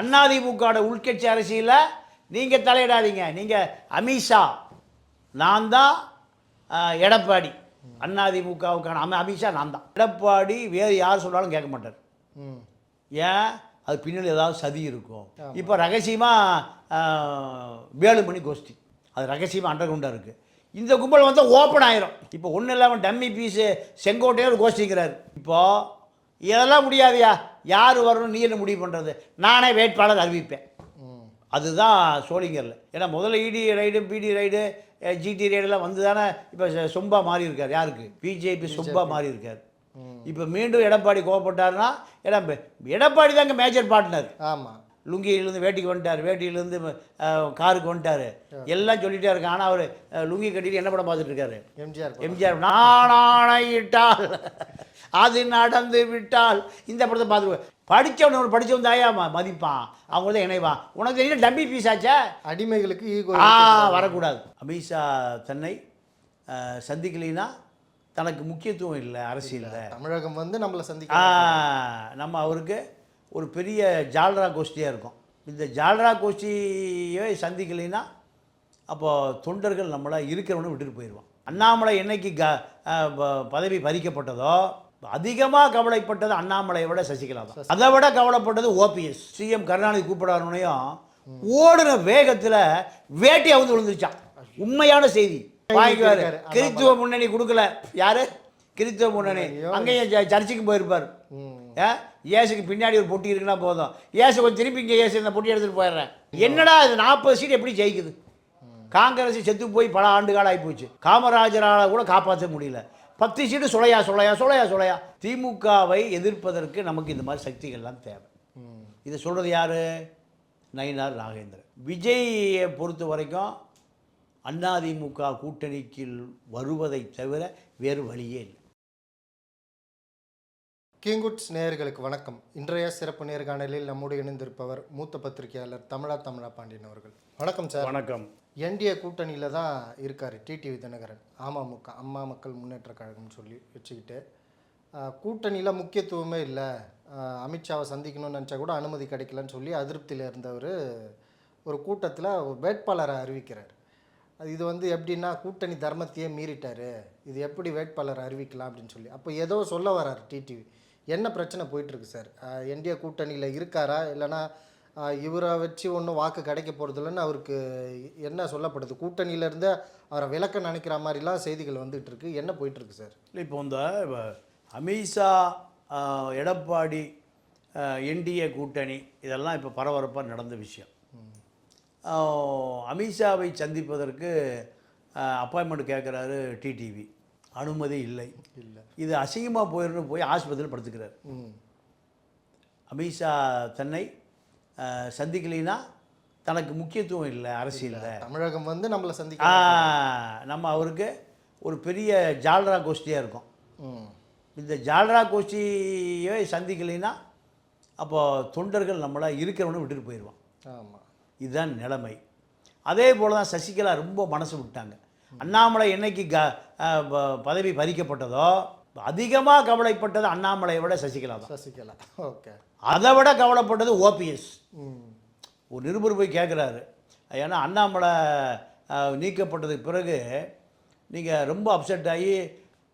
அதிமுகவோட உள்கட்சி அரசியலில் நீங்கள் தலையிடாதீங்க. நீங்கள் அமித்ஷா நான் தான் எடப்பாடி. அதிமுகவுக்கான அம அமித்ஷா நான் தான். எடப்பாடி வேறு யார் சொன்னாலும் கேட்க மாட்டார். ஏன்? அது பின்னாடி ஏதாவது சதி இருக்கும் இப்போ ரகசியமாக வேலுமணி கோஷ்டி. அது ரகசியமாக அண்டர் கிரவுண்டாக இருக்குது இந்த கும்பல் வந்து ஓப்பன் ஆயிரும். இப்போ ஒன்றும் இல்லாமல் டம்மி பீஸு செங்கோட்டையர் கோஷ்டிக்கிறார் இப்போது இதெல்லாம் முடியாதுயா? யார் வரணும் நீ என்ன முடிவு பண்ணுறது நானே வேட்பாளர் அறிவிப்பேன். அதுதான் சோளிங்கரில் ஏன்னா முதல்ல இடி ரைடு பிடி ரைடு ஜிடி ரைடெல்லாம் வந்து தானே இப்போ சொம்பா மாறி இருக்கார் யாருக்கு பிஜேபி சொம்பா மாறி இருக்கார் இப்போ மீண்டும் எடப்பாடி கோவப்பட்டாருன்னா எடப்பாடி தாங்க மேஜர் பார்ட்னர் ஆமாம் லுங்கியிலேருந்து வேட்டிக்கு வந்துட்டார். வேட்டியிலேருந்து காருக்கு வந்துட்டார். எல்லாம் சொல்லிட்டே இருக்கான் ஆனால் அவர் லுங்கி கட்டிட்டு என்ன படம் பார்த்துட்டு இருக்காரு? எம்ஜிஆர் எம்ஜிஆர் நான் ஆணையிட்டால் அது நடந்து விட்டால் இந்த படத்தை பார்த்துருவேன் படித்தவன் ஒரு படித்தவன் தாயா மதிப்பான். அவங்க தான் இணைவான். உனக்கு தெரியும் டம்மி பீஸ் ஆச்சா? அடிமைகளுக்கு ஈகோ வரக்கூடாது. அமித்ஷா தன்னை சந்திக்கலைன்னா தனக்கு முக்கியத்துவம் இல்லை அரசியலில் தமிழகம் வந்து நம்மளை சந்திக்க நம்ம அவருக்கு ஒரு பெரிய ஜால்ரா கோஷ்டியாக இருக்கும். இந்த ஜால்ரா கோஷ்டியை சந்திக்கலைன்னா அப்போது தொண்டர்கள் நம்மளை இருக்கிறவனை விட்டுட்டு போயிடுவான் அண்ணாமலை என்னைக்கு க பதவி பறிக்கப்பட்டதோ அதிகமாக கவலைப்பட்டது அண்ணாமலையை விட சசிகலா தான். அதை விட கவலைப்பட்டது ஓபிஎஸ் சிஎம் கருணாநிதி கூப்பிடாருனையும் ஓடுன வேகத்தில் வேட்டி அவுந்து விழுந்துருச்சான். உண்மையான செய்தி. வாங்கிக்குவாரு. கிறித்துவ முன்னணி கொடுக்கல. யாரு? கிறித்துவ முன்னணி. அங்கேயும் சர்ச்சுக்கு போயிருப்பார். ஏசுக்கு பின்னாடி ஒரு பொட்டி இருக்குன்னா போதும். ஏசு கொஞ்சம் திருப்பி இங்கே ஏசு இந்த பொட்டி எடுத்துகிட்டு போயிடுறேன். என்னடா இது நாற்பது சீட் எப்படி ஜெயிக்குது? காங்கிரஸ் செத்து போய் பல ஆண்டு காலம் ஆகிப்போச்சு காமராஜரால் கூட காப்பாற்ற முடியல. பத்து சீட்டு சுளையா சுளையா சுளையா சுளையா. திமுகவை எதிர்ப்பதற்கு நமக்கு இந்த மாதிரி சக்திகள்லாம் தேவை. இதை சொல்கிறது யார்? நயினார் நாகேந்திரன் விஜயை பொறுத்த வரைக்கும் அதிமுக கூட்டணிக்கு வருவதை தவிர வேறு வழியே இல்லை. கிங்குட்ஸ் நேயர்களுக்கு வணக்கம். இன்றைய சிறப்பு நேர்காணலில் நம்மோடு இணைந்திருப்பவர் மூத்த பத்திரிகையாளர் தமிழா தமிழா பாண்டியன் அவர்கள். வணக்கம் சார். வணக்கம். என்டிஏ கூட்டணியில் தான் இருக்கார் டிடிவி தினகரன். அமமுக அம்மா மக்கள் முன்னேற்ற கழகம்னு சொல்லி வச்சுக்கிட்டு கூட்டணியில் முக்கியத்துவமே இல்லை. அமித்ஷாவை சந்திக்கணும்னு நினச்சா கூட அனுமதி கிடைக்கலன்னு சொல்லி அதிருப்தியில் இருந்தவர் ஒரு கூட்டத்தில் வேட்பாளரை அறிவிக்கிறார். அது இது வந்து எப்படின்னா கூட்டணி தர்மத்தையே மீறிட்டாரு. இது எப்படி வேட்பாளர் அறிவிக்கலாம் அப்படின்னு சொல்லி. அப்போ ஏதோ சொல்ல வரார் டிடிவி என்ன பிரச்சனை போயிட்டுருக்கு சார்? என்டிஏ கூட்டணியில் இருக்காரா? இல்லைனா இவரை வச்சு ஒன்றும் வாக்கு கிடைக்க போகிறதில்லன்னு அவருக்கு என்ன சொல்லப்படுது? கூட்டணியிலேருந்து அவரை விளக்க நினைக்கிற மாதிரிலாம் செய்திகள் வந்துகிட்டு இருக்கு. என்ன போயிட்டுருக்கு சார்? இல்லை இப்போ இந்த அமித்ஷா எடப்பாடி என்டிஏ கூட்டணி இதெல்லாம் இப்போ பரபரப்பாக நடந்த விஷயம். அமித்ஷாவை சந்திப்பதற்கு அப்பாயின்மெண்ட் கேட்குறாரு டிடிவி அனுமதி இல்லை. இல்லை. இது அசிங்கமாக போயிருந்து போய் ஆஸ்பத்திரியில் படுத்துக்கிறார். அமித்ஷா தன்னை சந்திக்கலைன்னா தனக்கு முக்கியத்துவம் இல்லை அரசியலில். தமிழகம் வந்து நம்மளை சந்திக்க நம்ம அவருக்கு ஒரு பெரிய ஜால்ரா கோஷ்டியாக இருக்கும். இந்த ஜால்ரா கோஷ்டியை சந்திக்கலைன்னா அப்போது தொண்டர்கள் நம்மளை இருக்கிறவனை விட்டுட்டு போயிடுவான். ஆமாம் இதுதான் நிலைமை. அதே போல் தான் சசிகலா ரொம்ப மனசு விட்டாங்க. அண்ணாமலை என்னைக்கு க பதவி பறிக்கப்பட்டதோ அதிகமாக கவலைப்பட்டது அண்ணாமலையை விட சசிகலா தான். சசிகலா. ஓகே. அதை விட கவலைப்பட்டது ஓபிஎஸ். ஒரு நிருபர் போய் கேட்குறாரு ஏன்னா அண்ணாமலை நீக்கப்பட்டதுக்கு பிறகு நீங்கள் ரொம்ப அப்செட் ஆகி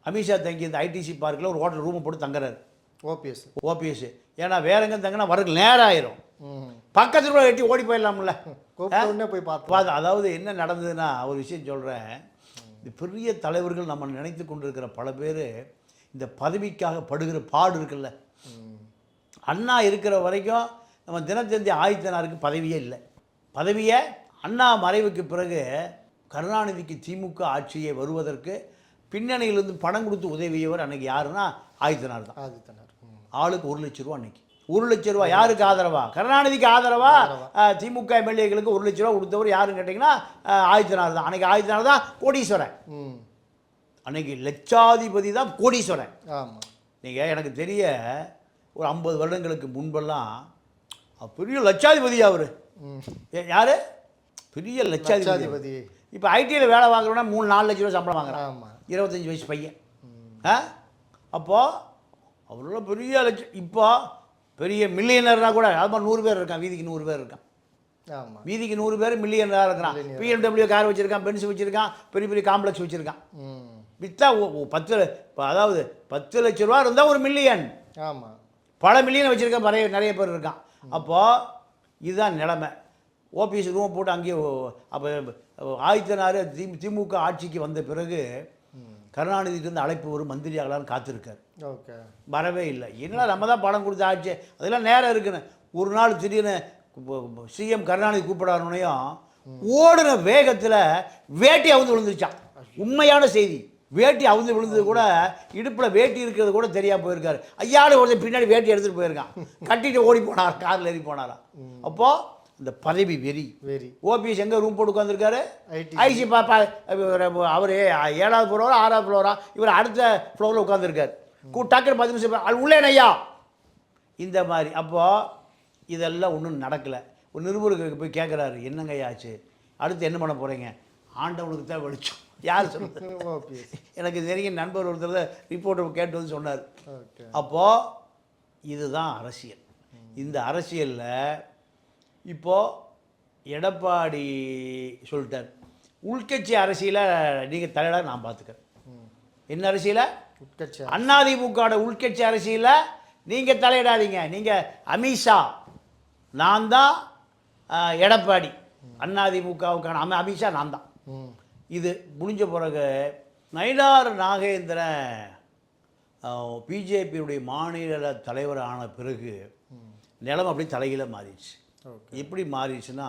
அமித்ஷா தங்கி இந்த ஐடிசி பார்க்கில் ஒரு ஹோட்டல் ரூமை போட்டு தங்குறாரு. ஓபிஎஸ். ஓபிஎஸ். ஏன்னா வேற எங்கே தங்கினா வரக்கு நேரம் ஆயிரும் பக்கத்துல கூட எட்டி ஓடி போயிடலாம்ல. உடனே போய் பார்த்தோம் பாது அதாவது என்ன நடந்ததுன்னா ஒரு விஷயம் சொல்கிறேன் பெரிய தலைவர்கள் நம்ம நினைத்து கொண்டிருக்கிற பல பேர் இந்த பதவிக்காக படுகிற பாடு இருக்குல்ல. அண்ணா இருக்கிற வரைக்கும் நம்ம தினத்தந்தி ஆதித்தனாருக்கு பதவியே இல்லை. பதவியை அண்ணா மறைவுக்கு பிறகு கருணாநிதிக்கு திமுக ஆட்சியை வருவதற்கு பின்னணியிலிருந்து பணம் கொடுத்து உதவியவர் அன்னைக்கு யாருன்னா ஆதித்தனார் தான். ஆதித்தனார். ஆளுக்கு ஒரு லட்ச ரூபா அன்னைக்கு. ஒரு லட்ச ரூபா யாருக்கு ஆதரவா? கருணாநிதிக்கு ஆதரவா? திமுக எம்எல்ஏகளுக்கு ஒரு லட்ச ரூபா கொடுத்தவர் யாருன்னு கேட்டிங்கன்னா ஆதித்தனார் தான். அன்னைக்கு ஆதித்தனார் தான் கோடீஸ்வரன். அன்னைக்கு லட்சாதிபதி தான் கோடீஸ்வரன். நீங்கள் எனக்கு தெரிய ஒரு ஐம்பது வருடங்களுக்கு முன்பெல்லாம் பெரிய லட்சாதிபதி அவர். யார்? பெரிய லட்சாதிபதி. இப்போ ஐடியில் வேலை வாங்குறோன்னா மூணு நாலு லட்ச ரூபா சம்பளம் வாங்குறான். ஆமாம் இருபத்தஞ்சி வயசு பையன். ஆ? அப்போது அவரோட பெரிய லட்சம் இப்போ பெரிய மில்லியனர்னா கூட அது மாதிரி நூறு பேர் இருக்கான் வீதிக்கு நூறு பேர் இருக்கான். ஆமாம் வீதிக்கு நூறு பேர் மில்லியனராக இருக்கிறான். பிஎம்டபிள்யூ கார் வச்சுருக்கான் பென்ஸ் வச்சுருக்கான் பெரிய பெரிய காம்ப்ளெக்ஸ் வச்சுருக்கான். விற்றா பத்து அதாவது பத்து லட்ச ரூபா இருந்தால் ஒரு மில்லியன். ஆமாம் பல மில்லியன் வச்சுருக்க நிறைய நிறைய பேர் இருக்கான். அப்போது இதுதான் நிலைமை. ஓபிஎஸ் ரூம் போட்டு அங்கேயே அப்போ ஆதித்தனார் தி திமுக ஆட்சிக்கு வந்த பிறகு கருணாநிதிக்கு வந்து அழைப்பு வரும் மந்திரி ஆகலான்னு காத்திருக்கார். ஓகே. வரவே இல்லை. என்னடா நம்ம தான் பணம் கொடுத்த ஆட்சி அதெல்லாம் நேரம் இருக்குன்னு. ஒரு நாள் திடீர்னு சிஎம் கருணாநிதி கூப்பிடாருனையும் ஓடுன வேகத்தில் வேட்டி அவுந்து விழுந்துருச்சான். உண்மையான செய்தி. வேட்டி அவுந்து விழுந்தது கூட இடுப்பில் வேட்டி இருக்கிறது கூட தெரியாம போயிருக்காரு. ஐயாடு ஒருத்தன் பின்னாடி வேட்டி எடுத்துகிட்டு போயிருக்கான். கட்டிட்டு ஓடி போனார் காரில் ஏறி போனாராம். அப்போது இந்த பதவி வெறி. வெரி ஓபிஎஸ் எங்கே ரூம் போட்டு உட்காந்துருக்காரு ஐசி பாப்பா அவர் ஏழாவது ஃப்ளோரா ஆறாவது ஃப்ளோரா இவர் அடுத்த ஃப்ளோரில் உட்காந்துருக்கார் டக்குன்னு பத்து நிமிஷம் அது உள்ளே ஐயா. இந்த மாதிரி அப்போது இதெல்லாம் ஒன்றும் நடக்கலை. ஒரு நிருபருக்கு போய் கேட்குறாரு என்னங்க ஆச்சு? அடுத்து என்ன பண்ண போகிறீங்க ஆண்டவனுக்கு தான் வெளிச்சம். யார் சொல்லுது எனக்கு தெரியும் நண்பர் ஒருத்தர் ரிப்போர்ட்டர் கேட்டு வந்து சொன்னார். அப்போது இதுதான் அரசியல். இந்த அரசியலில் இப்போது எடப்பாடி சொல்லிட்டார். உள்கட்சி அரசியலை நீங்கள் தலையிட நான் பார்த்துக்கிறேன் என்ன அரசியலை? உட்கட்சி அதிமுகவோட உள்கட்சி அரசியலில் நீங்கள் தலையிடாதீங்க. நீங்கள் அமித்ஷா. நான் தான் எடப்பாடி. அதிமுகவுக்கான அமி அமித்ஷா நான் தான். இது முடிஞ்ச பிறகு நயினார் நாகேந்திரன் பிஜேபியுடைய மாநில தலைவர் ஆன பிறகு நிலம் அப்படியே தலைகீழ மாறிடுச்சு. எப்படி மாறிடுச்சுன்னா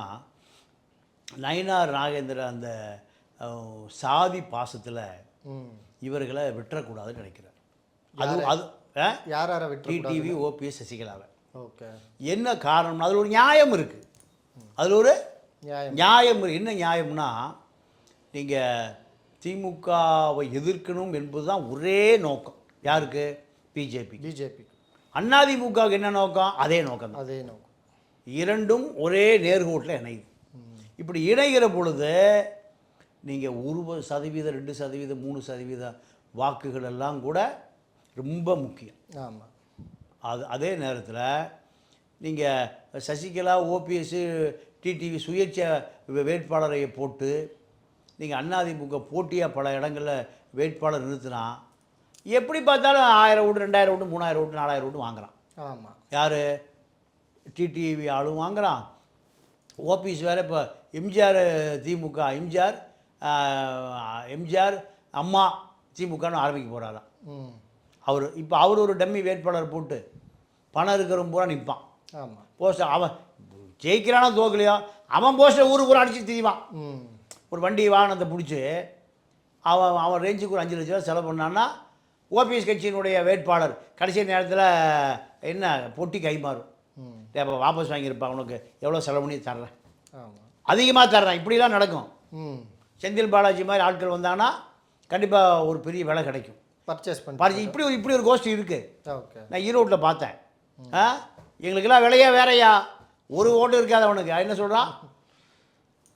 நயினார் நாகேந்திரன் அந்த சாதி பாசத்தில் இவர்களை விட்டுறக்கூடாதுன்னு நினைக்கிறார். அது அது யார் யாரை டிடிவி ஓபிஎஸ் சசிகலாவை. ஓகே. என்ன காரணம்னா அதில் ஒரு நியாயம் இருக்குது அதில் ஒரு நியாயம். என்ன நியாயம்னா நீங்கள் திமுகவை எதிர்க்கணும் என்பது தான் ஒரே நோக்கம். யாருக்கு? பிஜேபி பிஜேபி அதிமுகவுக்கு என்ன நோக்கம்? அதே நோக்கம் அதே நோக்கம். இரண்டும் ஒரே நேர்கோட்டில் இணையுது. இப்படி இணைகிற பொழுது நீங்கள் ஒரு சதவீதம் ரெண்டு சதவீதம் மூணு சதவீத வாக்குகள் எல்லாம் கூட ரொம்ப முக்கியம். ஆமாம் அது அதே நேரத்தில் நீங்கள் சசிகலா ஓபிஎஸ் டிடிவி சுயேட்சை வேட்பாளரை போட்டு நீங்கள் அதிமுக போட்டியாக பல இடங்களில் வேட்பாளர் நிறுத்தினா எப்படி பார்த்தாலும் ஆயிரம் ஓட்டு ரெண்டாயிரம் ஓட்டு மூணாயிரம் ஓட்டு நாலாயிரம் ஓட்டு வாங்குறான். ஆமாம் யார்? டிடிவி ஆளும் வாங்குறான். ஓபிஎஸ் வேறு இப்போ எம்ஜிஆர் திமுக எம்ஜிஆர் எம்ஜிஆர் அம்மா திமுகன்னு ஆரம்பிக்க போகிறாராம் ம். அவர் இப்போ அவர் ஒரு டம்மி வேட்பாளர் போட்டு பணம் இருக்கிறவன் பூரா நிற்பான் ஆமாம் போஸ்டர் அவன் ஜெயிக்கிறானோ தோக்கலையோ? அவன் போஸ்டர் ஊருக்கு பூரா அடிச்சு திரிவான். ஒரு வண்டி வாகனத்தை பிடிச்சி அவன் அவன் ரேஞ்சுக்கு ஒரு அஞ்சு லட்ச ரூபா செலவு பண்ணான்னா ஓபிஎஸ் கட்சியினுடைய வேட்பாளர் கடைசி நேரத்தில் என்ன பொட்டி கைமாறும். அப்போ வாபஸ் வாங்கியிருப்பான் உனக்கு எவ்வளோ செலவு பண்ணி தர்றேன். அதிகமாக தர்றேன். இப்படிலாம் நடக்கும். செந்தில் பாலாஜி மாதிரி ஆட்கள் வந்தாங்கன்னா கண்டிப்பாக ஒரு பெரிய விலை கிடைக்கும். பர்ச்சேஸ் பண்ணி இப்படி ஒரு இப்படி ஒரு கோஷ்டி இருக்குது ஓகே நான் ஈரோட்டில் பார்த்தேன். ஆ? எங்களுக்கெல்லாம் விலையே வேறையா. ஒரு ஓட்டு இருக்காது அவனுக்கு. அவன் என்ன சொல்கிறான்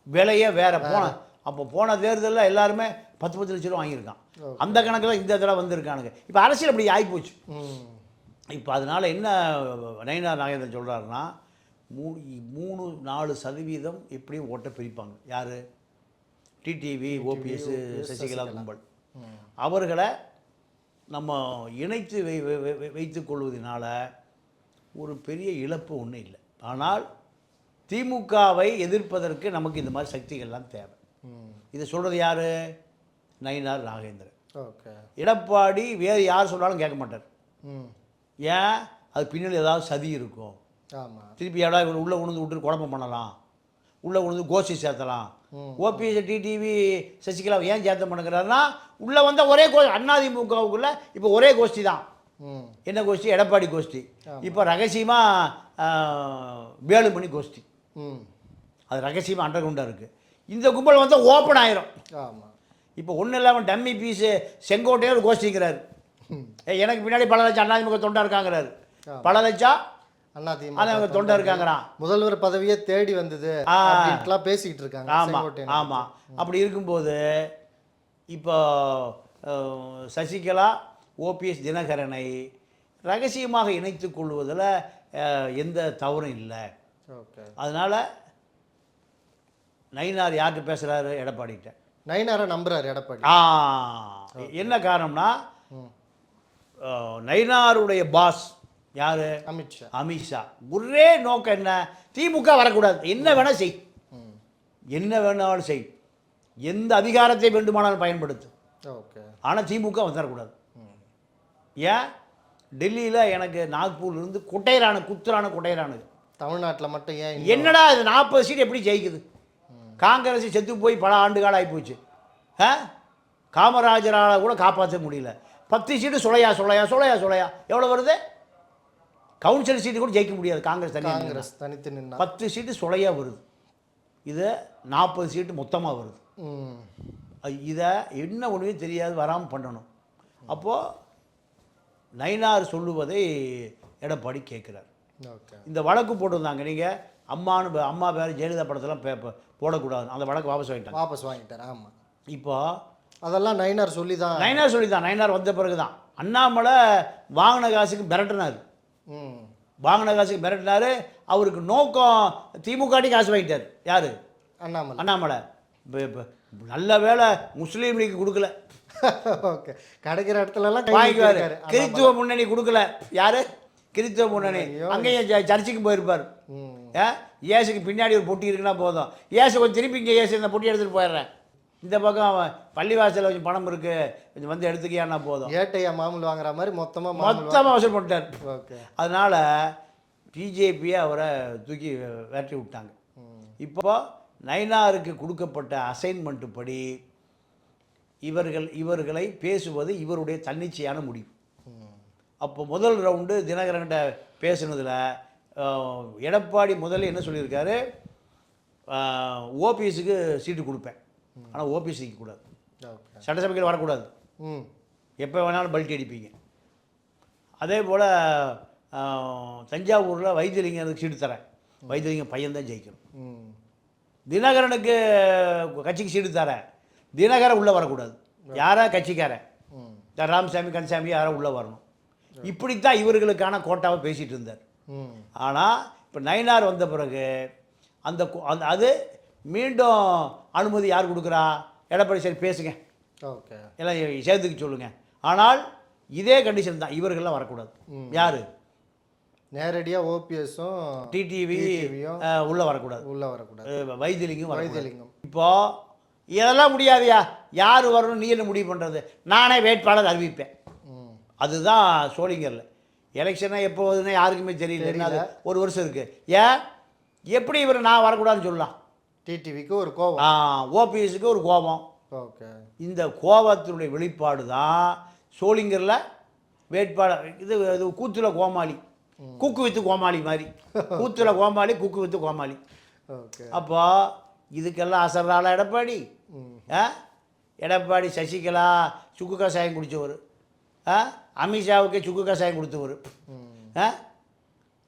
விலையே வேற. போன அப்போ போன தேர்தலில் எல்லாருமே பத்து பத்து லட்ச ரூபா வாங்கியிருக்கான். அந்த கணக்கில் இந்த தடவை வந்திருக்கானுங்க. இப்போ அரசியல் அப்படி ஆகிப்போச்சு இப்போ அதனால் என்ன நயினார் நாகேந்திரன் சொல்கிறாருன்னா மூ மூணு நாலு சதவீதம் எப்படியும் ஓட்டை பிரிப்பாங்க. யார்? டிடிவி ஓபிஎஸ் சசிகலா கும்பல். அவர்களை நம்ம இணைத்து வை வை- வை- வைத்துக் கொள்வதனால ஒரு பெரிய இழப்பு ஒன்றும் இல்லை. ஆனால் திமுகவை எதிர்ப்பதற்கு நமக்கு இந்த மாதிரி சக்திகள்லாம் தேவை. இதை சொல்கிறது யார்? நயினார் நாகேந்திரன். ஓகே. எடப்பாடி வேறு யார் சொன்னாலும் கேட்க மாட்டார். ஏன்? அது பின்னாடி ஏதாவது சதி இருக்கும் ஆமாம் திருப்பி இவர் உள்ளே உணர்ந்து விட்டு குழப்பம் பண்ணலாம். உள்ளே உணர்ந்து கோஷ்டி சேர்த்தலாம். ஓபிஎஸ் டிடிவி சசிகலா ஏன் சேர்த்த பண்ணுங்கிறாருன்னா உள்ளே வந்த ஒரே கோ அதிமுகவுக்குள்ள இப்போ ஒரே கோஷ்டி தான். என்ன கோஷ்டி? எடப்பாடி கோஷ்டி. இப்போ ரகசியமாக வேலுமணி கோஷ்டி. அது ரகசியமாக அண்டர் கிரவுண்டாக இருக்குது இந்த கும்பல் வந்தால் ஓப்பன் ஆயிரும். ஆமாம் இப்போ ஒன்றும் இல்லாமல் டம்மி பீஸு செங்கோட்டையர் கோஷ்டிங்கிறாரு. எனக்கு பின்னாடி பல லட்சம் அதிமுக தொண்டா இருக்காங்கிறாரு. பல லட்சம் அதிமுக திமுக தொண்டா இருக்காங்கிறான் முதல்வர் பதவியே தேடி வந்தது பேசிக்கிட்டு இருக்காங்க ஆமாம். ஆமாம் அப்படி இருக்கும்போது இப்போ சசிகலா ஓபிஎஸ் தினகரனை ரகசியமாக இணைத்துக் கொள்வதில் எந்த தவறும் இல்லை. அதனால் நயினார் யார்கிட்ட பேசுகிறாரு எடப்பாடிகிட்ட. நயினாரை நம்புறாரு எடப்பாடி. ஆ. என்ன காரணம்னா நயினாருடைய பாஸ் யார்? அமித்ஷா அமித்ஷா ஒரே நோக்கம் என்ன? திமுக வரக்கூடாது. என்ன வேணால் செய். ம். என்ன வேணாலும் செய். எந்த அதிகாரத்தை வேண்டுமானாலும் பயன்படுத்து. ஓகே. ஆனால் திமுக வந்துடக்கூடாது ம். ஏன்? டெல்லியில் எனக்கு நாக்பூர்லேருந்து குட்டையரானு குத்துறான குட்டையரானு தமிழ்நாட்டில் மட்டும் ஏன் என்னடா இது? நாற்பது சீட் எப்படி ஜெயிக்குது? காங்கிரஸ் செத்து போய் பல ஆண்டுகாலம் ஆகிப்போச்சு ஆ? காமராஜரால் கூட காப்பாற்ற முடியல. பத்து சீட்டு சுளையா சுளையா சுளையா சுளையா. எவ்வளோ வருது? கவுன்சில் சீட்டு கூட ஜெயிக்க முடியாது. காங்கிரஸ் தனியாக காங்கிரஸ் தனித்து நின்னா. பத்து சீட்டு சுளையா வருது. இது நாற்பது சீட்டு மொத்தமாக வருது. இதை என்ன ஒன்றுமே தெரியாது வராமல் பண்ணணும். அப்போது நயினார் சொல்லுவதை எடப்பாடி கேட்குறார். ஓகே. இந்த வழக்கு போட்டிருந்தாங்க. நீங்கள் அம்மானு அம்மா பேர் ஜெயலலிதா படத்தெல்லாம் போடக்கூடாது. அந்த வழக்கு வாபஸ் வாங்கிட்டாங்க. வாபஸ் வாங்கிட்டார். ஆமாம் இப்போ அதெல்லாம் நயினார் சொல்லி தான் நயினார் சொல்லிதான். நயினார் வந்த பிறகு தான் அண்ணாமலை வாங்கின காசுக்கு மிரட்டினார். ம். வாங்கின காசுக்கு மிரட்டினார். அவருக்கு நோக்கம் திமுகட்டி காசு வாங்கிட்டார். யார்? அண்ணாமலை. அண்ணாமலை. நல்ல வேளை முஸ்லீம் லீக் கொடுக்கல. ஓகே. கிடைக்கிற இடத்துலலாம் வாங்கிக்குவாரு. கிறித்துவ முன்னணி கொடுக்கல. யாரு? கிறித்துவ முன்னணி. அங்கேயும் சர்ச்சுக்கு போயிருப்பார். ம். ஏ இயேசுக்கு பின்னாடி ஒரு பொட்டி இருக்குன்னா போதும். இயேசு கொஞ்சம் திருப்பி இங்கே இயேசு இந்த பொட்டி எடுத்துகிட்டு போயிடுறேன். இந்த பக்கம் பள்ளிவாசலில் கொஞ்சம் பணம் இருக்கு. கொஞ்சம் வந்து எடுத்துக்கியான்னா போதும். ஏட்டையா மாமூல் வாங்குற மாதிரி மொத்தமாக மொத்தமாக வசூல் பண்ணிட்டார். ஓகே. அதனால் பிஜேபியை அவரை தூக்கி விரட்டி விட்டாங்க. இப்போ நைனாருக்கு கொடுக்கப்பட்ட அசைன்மெண்ட் படி இவர்கள் இவர்களை பேசுவது இவருடைய தன்னிச்சையான முடிவு. அப்போ முதல் ரவுண்டு தினகரன்கிட்ட பேசுனதில் எடப்பாடி முதல்ல என்ன சொல்லியிருக்காரு? ஓபிஎஸ்க்கு சீட்டு கொடுப்பேன். ஆனால் ஓபிஎஸ் கூடாது. ஓகே சட்டசபையில் வரக்கூடாது. ம். எப்போ வேணாலும் பல்ட்டி அடிப்பீங்க. அதே போல் தஞ்சாவூரில் வைத்தியலிங்கத்துக்கு சீட்டு தரேன். வைத்தியலிங்கம் பையன்தான் ஜெயிக்கணும். தினகரனுக்கு கட்சிக்கு சீட்டு தரேன். தினகரன் உள்ளே வரக்கூடாது. யாரா கட்சிக்காரன்? இந்த ராமசாமி கன்சாமி யாரோ உள்ளே வரணும். இப்படித்தான் இவர்களுக்கான கோட்டாவை பேசிகிட்டு இருந்தார். ஆனால் இப்போ நயினார் வந்த பிறகு அந்த அந்த அது மீண்டும் அனுமதி யார் கொடுக்குறா? எடப்பாடி சரி பேசுங்க. ஓகே. எல்லாம் சேர்த்துக்க சொல்லுங்க. ஆனால் இதே கண்டிஷன் தான். இவர்கள்லாம் வரக்கூடாது. யார்? நேரடியாக ஓபிஎஸும் டிடிவி உள்ளே வரக்கூடாது. உள்ளே வரக்கூடாது. வரக்கூடாது. வைத்தியலிங்கம் இப்போ இதெல்லாம் முடியாதுயா? யார் வரணும்? நீ என்ன முடிவு பண்ணுறது நானே வேட்பாளர் அறிவிப்பேன். அதுதான் சோளிங்கரில் எலெக்ஷனை எப்போ வருதுன்னு யாருக்குமே தெரியல. ஒரு வருஷம் இருக்குது ஏன்? எப்படி இவர் நான் வரக்கூடாதுன்னு சொல்லலாம்? டிடிவிக்கு ஒரு கோவம் ஓபிஎஸ்க்கு ஒரு கோபம். ஓகே. இந்த கோபத்தினுடைய வெளிப்பாடு தான் சோளிங்கரில் வேட்பாளர் இது இது கூத்துல கோமாளி. குக்கு வித்து கோமாளி மாதிரி. கூத்துல கோமாளி குக்கு வித்து கோமாளி. ஓகே. அப்போ இதுக்கெல்லாம் அசர்றாளா எடப்பாடி. எடப்பாடி சசிகலா சுக்கு கஷாயம் குடித்தவர் அமித்ஷாவுக்கு சுக்கு கஷாயம் கொடுத்தவர்.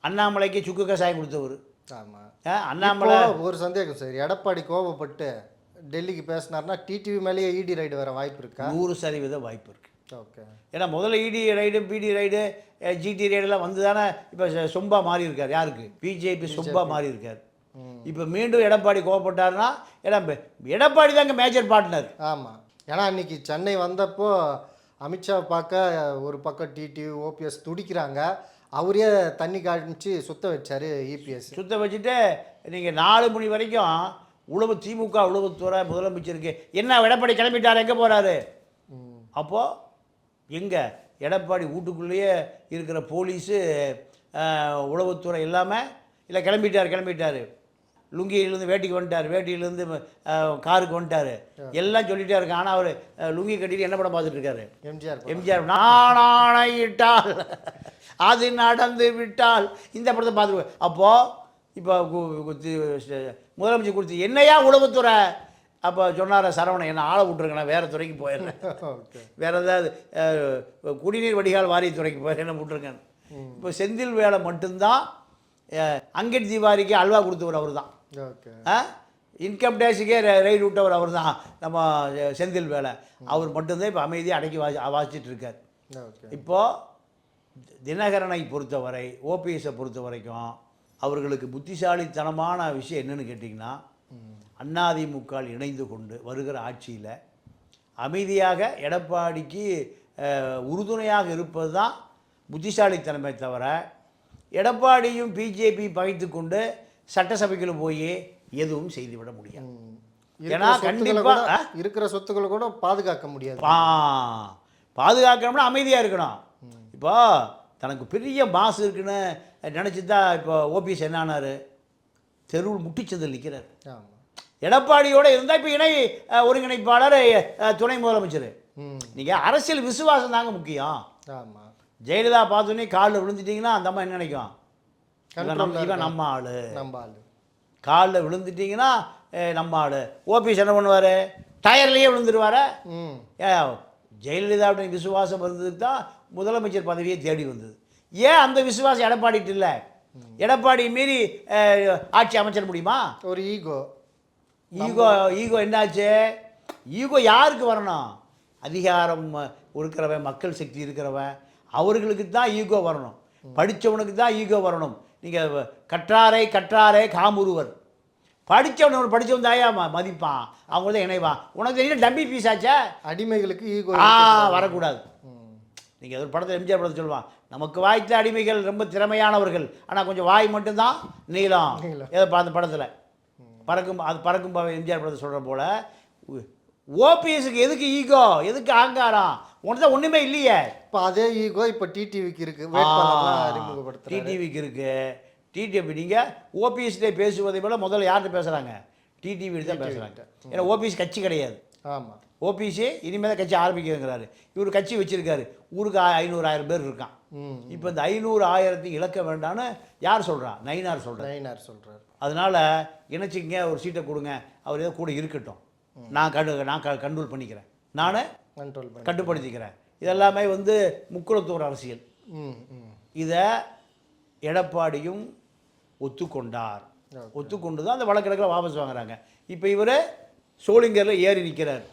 அண்ணாமலைக்கு சுக்கு கஷாயம் கொடுத்தவர். ஆமாம் அண்ணாமலை. ஒரு சந்தேகம் சார். எடப்பாடி கோவப்பட்டு டெல்லிக்கு பேசினார்னா டிடிவி மேலேயே இடி ரைடு வர வாய்ப்பு இருக்கா? நூறு சதவீத வாய்ப்பு இருக்குது ஓகே. ஏன்னா முதல்ல இடி ரைடு பிடி ரைடு ஜிடி ரைடெல்லாம் வந்து தானே இப்போ சொம்பா மாறி இருக்கார் யாருக்கு பிஜேபி சொம்பா மாறி இருக்கார் ம். இப்போ மீண்டும் எடப்பாடி கோவப்பட்டாருன்னா எடப்ப எடப்பாடி தாங்க மேஜர் பார்ட்னர் ஆமாம் ஏன்னா அன்னைக்கு சென்னை வந்தப்போ அமித்ஷா பார்க்க ஒரு பக்கம் டிடிவி ஓபிஎஸ் துடிக்கிறாங்க. அவரே தண்ணி காமிச்சு சுத்த வச்சாரு E இபிஎஸ் சுத்த வச்சுட்டு நீங்கள் நாலு மணி வரைக்கும் உளவு திமுக உளவுத்துறை முதலமைச்சருக்கு என்ன எடப்பாடி கிளம்பிட்டார் எங்கே போகிறாரு அப்போது எங்கே? எடப்பாடி வீட்டுக்குள்ளேயே இருக்கிற போலீஸு அஹ், உளவுத்துறை இல்லாமல் இல்லை கிளம்பிட்டார் கிளம்பிட்டார். லுங்கியிலேருந்து வேட்டிக்கு வந்துட்டார். வேட்டியிலேருந்து காருக்கு வந்துட்டார். எல்லாம் சொல்லிட்டே இருக்கான் ஆனால் அவர் லுங்கி கட்டிட்டு என்ன படம் பார்த்துட்டு இருக்காரு? எம்ஜிஆர் எம்ஜிஆர் நான் ஆணையிட்டால் அது நடந்து விட்டால் இந்த படத்தை பார்த்துருவேன். அப்போது இப்போ முதலமைச்சர் கொடுத்து என்னையா உளவுத்துறை? அப்போ சொன்னார சரவணன் என்ன ஆளை விட்ருங்க நான் வேறு துறைக்கு போயிடுறேன். வேறு ஏதாவது குடிநீர் வடிகால் வாரியத்துறைக்கு போய் என்ன விட்ருங்க இப்போ செந்தில் வேலை மட்டும்தான் அங்கிட் திவாரிக்கு அல்வா கொடுத்தவர் அவர் தான் இன்கம் டேக்ஸுக்கே ரைடு விட்டவர் அவர் தான் நம்ம செந்தில் வேலை. அவர் மட்டும்தான் இப்போ அமைதியாக அடக்கி வாசி வாசிச்சுட்டு இருக்கார். இப்போது தினகரனை பொறுத்தவரை ஓபிஎஸை பொறுத்த வரைக்கும் அவர்களுக்கு புத்திசாலித்தனமான விஷயம் என்னன்னு கேட்டிங்கன்னா அதிமுக இணைந்து கொண்டு வருகிற ஆட்சியில் அமைதியாக எடப்பாடிக்கு உறுதுணையாக இருப்பது தான் புத்திசாலித்தனமே தவிர எடப்பாடியும் பிஜேபி பகைத்து கொண்டு சட்டசபைக்குள்ள போய் எதுவும் செய்துவிட முடியாது. ஏன்னா இருக்கிற சொத்துக்களை கண்டிப்பா, கூட ஆ? இருக்கிற சொத்துக்களை கூட பாதுகாக்க முடியாது. பா பாதுகாக்கணும்னா அமைதியாக இருக்கணும். இப்போ தனக்கு பெரிய மாசு இருக்குன்னு நினச்சி தான் இப்போ ஓபிஎஸ் என்ன ஆனார்? தெருவில் முட்டிச்சந்தில் நிற்கிறார் எடப்பாடியோட இருந்தால் இப்போ இணை ஒருங்கிணைப்பாளர் துணை முதலமைச்சர். நீங்கள் அரசியல் விசுவாசம் தாங்க முக்கியம். ஜெயலலிதா பார்த்தோன்னே காலில் விழுந்துட்டீங்கன்னா அந்த அம்மா என்ன நினைக்கும்? இவன் நம்ம ஆள். நம்ம ஆளு. காலில் விழுந்துட்டீங்கன்னா நம்ம ஆள். ஓபிஎஸ் என்ன பண்ணுவார்? டயர்லேயே விழுந்துருவார? ஜெயலலிதாவுடைய விசுவாசம் இருந்ததுக்கு தான் முதலமைச்சர் பதவியை தேடி வந்தது. ஏன் அந்த விசுவாசம் எடப்பாடிட்டு இல்லை? எடப்பாடி மீறி ஆட்சி அமைச்சிட முடியுமா? ஒரு ஈகோ. ஈகோ ஈகோ என்னாச்சு? ஈகோ யாருக்கு வரணும்? அதிகாரம் இருக்கிறவன் மக்கள் சக்தி இருக்கிறவன் அவர்களுக்கு தான் ஈகோ வரணும். படித்தவனுக்கு தான் ஈகோ வரணும். நீங்கள் கற்றாரை கற்றாரே காமுருவர் படித்தவன் ஒரு படித்தவன் தாயா மதிப்பான். அவங்க தான் இணைவான் உனக்கு தெரியும் டம்பி பீஸ் ஆச்சே? அடிமைகளுக்கு ஈகோ ஆ வரக்கூடாது. நீங்கள் ஒரு படத்தில் எம்ஜிஆர் படத்தில் சொல்லுவான் நமக்கு வாய்த்த அடிமைகள் ரொம்ப திறமையானவர்கள். ஆனால் கொஞ்சம் வாய் மட்டும்தான் நீளம். ஏதோ அந்த படத்தில். பறக்கும் அது பறக்கும் எம்ஜிஆர் படத்தை சொல்கிற போல ஓபிஎஸ்க்கு எதுக்கு ஈகோ? எதுக்கு அகங்காரம்? உனக்கு தான் ஒன்றுமே இல்லையே. இப்போ அதே ஈகோ இப்போ டிடிவிக்கு இருக்கு. வேட்பாளர்லாம் அறிமுகப்படுத்துறாரு. டிடிவிக்கு இருக்கு. டிடிவி நீங்கள் ஓபிஎஸ்டே பேசுவதை விட முதல்ல யார்கிட்ட பேசுகிறாங்க டிடிவி தான் பேசுகிறாங்க ஏன்னா ஓபிஎஸ் கட்சி கிடையாது. ஆமா. ஓபிசி இனிமேல் தான் கட்சி ஆரம்பிக்கிறேங்கிறாரு இவர் கட்சி வச்சிருக்காரு. ஊருக்கு ஐநூறு ஆயிரம் பேர் இருக்கான். இப்போ இந்த ஐநூறு ஆயிரத்தை இழக்க வேண்டாம்னு யார் சொல்றா? நயினார் சொல்கிறார் நயினார் சொல்றாரு. அதனால் இணைச்சிங்க ஒரு சீட்டை கொடுங்க. அவர் ஏதோ கூட இருக்கட்டும். நான் கண்டு நான் க கண்ட்ரோல் பண்ணிக்கிறேன். நான் கண்ட்ரோல் கட்டுப்படுத்திக்கிறேன். இதெல்லாமே வந்து முக்குளத்தூர் அரசியல். இதை எடப்பாடியும் ஒத்துக்கொண்டார். ஒத்துக்கொண்டு தான் அந்த வழக்கெடுக்கில் வாபஸ் வாங்குறாங்க. இப்போ இவர் சோளிங்கரில் ஏறி நிற்கிறார்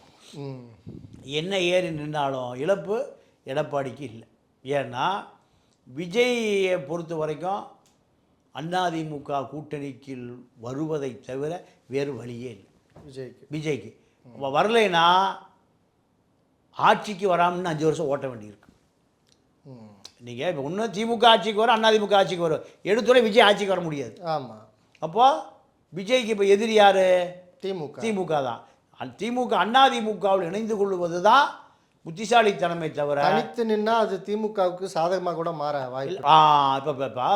என்ன ஏறி நின்னாலும் இழப்பு எடப்பாடிக்கு இல்லை. ஏன்னா விஜயை பொறுத்த வரைக்கும் அதிமுக கூட்டணிக்கு வருவதை தவிர வேறு வழியே இல்லை. விஜய்க்கு. விஜய்க்கு. வரலைன்னா ஆட்சிக்கு வராமன்னு அஞ்சு வருஷம் ஓட்ட வேண்டியிருக்கு. நீங்கள் இப்போ ஒன்று திமுக ஆட்சிக்கு வரும் அதிமுக ஆட்சிக்கு வரும். எடுத்துரை விஜய் ஆட்சிக்கு வர முடியாது. ஆமா. அப்போ விஜய்க்கு இப்போ எதிரி யார்? திமுக. திமுக தான். திமுக அதிமுகவில் இணைந்து கொள்வது தான் புத்திசாலித்தனமே தவிர தனித்து நின்னா அது திமுகவுக்கு சாதகமாக கூட மாற வாய்ப்பு ஆ இப்போ இப்போ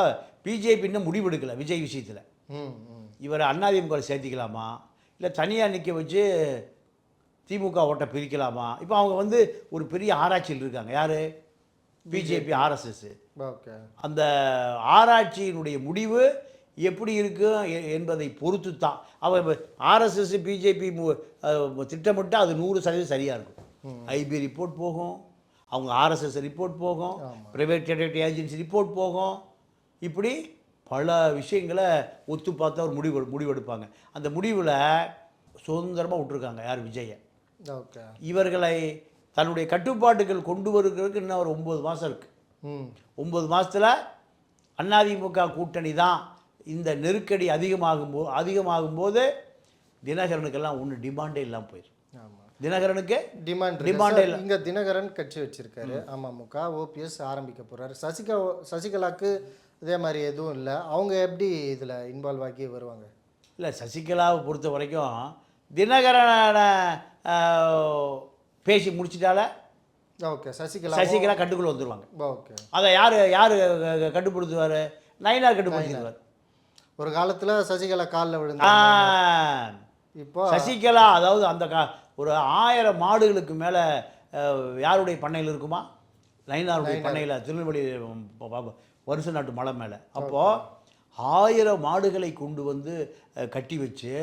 பிஜேபி இன்னும் முடிவெடுக்கல விஜய் விஷயத்தில். இவரை அதிமுக சேர்த்திக்கலாமா? இல்லை தனியாக நிற்க வச்சு திமுக ஓட்டை பிரிக்கலாமா? இப்போ அவங்க வந்து ஒரு பெரிய ஆராய்ச்சியில் இருக்காங்க. யார்? பிஜேபி. RSS okay. அந்த ஆராய்ச்சியினுடைய முடிவு எப்படி இருக்கும் என்பதை பொறுத்து தான் அவ ஆர்எஸ்எஸ் பிஜேபி திட்டமிட்டால் அது நூறு சதவீதம் சரியாக இருக்கும். ஐபி ரிப்போர்ட் போகும். அவங்க ஆர்எஸ்எஸ் ரிப்போர்ட் போகும். ப்ரைவேட் ஏஜென்சி ரிப்போர்ட் போகும். இப்படி பல விஷயங்களை ஒத்து பார்த்து ஒரு முடிவு முடிவெடுப்பாங்க. அந்த முடிவில் சுதந்திரமாக விட்டுருக்காங்க யார்? விஜயை. இவர்களை தன்னுடைய கட்டுப்பாட்டுகள் கொண்டு வருகிறதுக்கு இன்னும் ஒரு ஒம்பது மாதம் இருக்குது ம். ஒம்பது மாதத்தில் அதிமுக கூட்டணி தான் இந்த நெருக்கடி அதிகமாகும் போ அதிகமாகும் போது தினகரனுக்கெல்லாம் ஒன்றும் டிமாண்டே இல்லாமல் போயிடும் தினகரனுக்கு டிமாண்ட் டிமாண்ட் இங்க தினகரன் கட்சி வச்சிருக்காரு. அமமுக ஓபிஎஸ் ஆரம்பிக்க போறாரு. சசிகா சசிகலாக்கு இதே மாதிரி எதுவும் இல்லை. அவங்க எப்படி இதுல இன்வால்வ் ஆகி வருவாங்க? இல்லை சசிகலாவை பொறுத்த வரைக்கும் தினகரனை பேசி முடிச்சிட்டால ஓகே சசிகலா சசிகலா கட்டுக்குள்ள வந்துருவாங்க. ஓகே. அதை யார் யார் கட்டுப்படுத்துவார்? நயினார் கட்டுப்படுத்திடுவார். ஒரு காலத்துல சசிகலா காலில் ஆ, விழுந்தாங்க இப்போ சசிகலா அதாவது அந்த கா ஒரு ஆயிரம் மாடுகளுக்கு மேலே யாருடைய பண்ணையில் இருக்குமா? நயினாருடைய பண்ணையில் திருநெல்வேலி வருஷ நாட்டு மலை மேலே. அப்போது ஆயிரம் மாடுகளை கொண்டு வந்து கட்டி வச்சு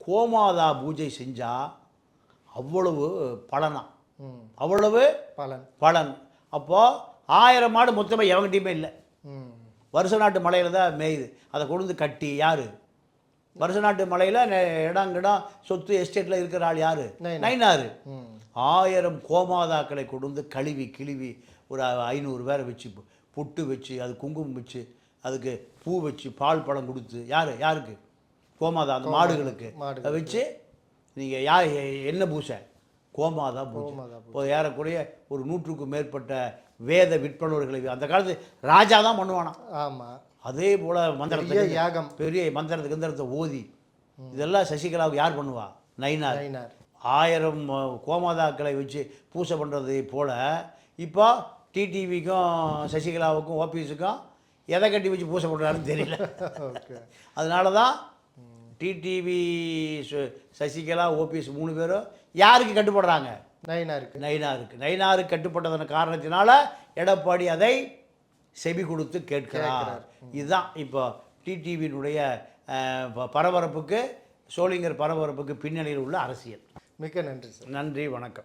கோமாதா பூஜை செஞ்சால் அவ்வளவு பலனா? அவ்வளவு பலன். பலன். அப்போது ஆயிரம் மாடு மொத்தமாக எவங்கிட்டையுமே இல்லை. ம். வருஷ நாட்டு மலையில் தான் மேயுது. அதை கொண்டு வந்து கட்டி யார்? வருஷ நாட்டு மலையில் இடம் கிடம் சொத்து எஸ்டேட்டில் இருக்கிற ஆள் யார்? ம். ஆயிரம் கோமாதாக்களை கொண்டு வந்து கழுவி கிழுவி ஒரு ஐநூறு பேரை வச்சு பொட்டு வச்சு அது குங்குமம் வச்சு அதுக்கு பூ வச்சு பால் பழம் கொடுத்து யார்? யாருக்கு? கோமாதா அந்த மாடுகளுக்கு. மாடுகளுக்கு. அதை வச்சு நீங்கள் யார் எ- என்ன பூசை? கோமாதா பூஜை. இப்போ ஏறக்குறைய ஒரு நூற்றுக்கும் மேற்பட்ட வேத விற்பனர்களை அந்த காலத்து ராஜா தான் பண்ணுவானா? ஆமாம் அதே போல் பெரிய மந்திரத்துக்கு யாகம். பெரிய மந்திரத்துக்கு கிந்திரத்தை ஓதி இதெல்லாம் சசிகலாவுக்கு யார் பண்ணுவா? நைனார் ஆயிரம் கோமாதாக்களை வச்சு பூசை பண்ணுறதை போல் இப்போ டிடிவிக்கும் சசிகலாவுக்கும் ஓபிஎஸுக்கும் எதை கட்டி வச்சு பூசை பண்ணுறாருன்னு தெரியல. அதனால தான் டிடிவி சசிகலா ஓபிஎஸ் மூணு பேரும் யாருக்கு கட்டுப்படுறாங்க? நயினாருக்கு. நயினாருக்கு. நயினாருக்கு கட்டுப்பட்டதன் காரணத்தினால எடப்பாடி அதை செவி கொடுத்து கேட்கிறார். இதுதான் இப்போ டிடிவியினுடைய பரபரப்புக்கு சோளிங்கர் பரபரப்புக்கு பின்னணியில் உள்ள அரசியல். மிக்க நன்றி சார். நன்றி வணக்கம்.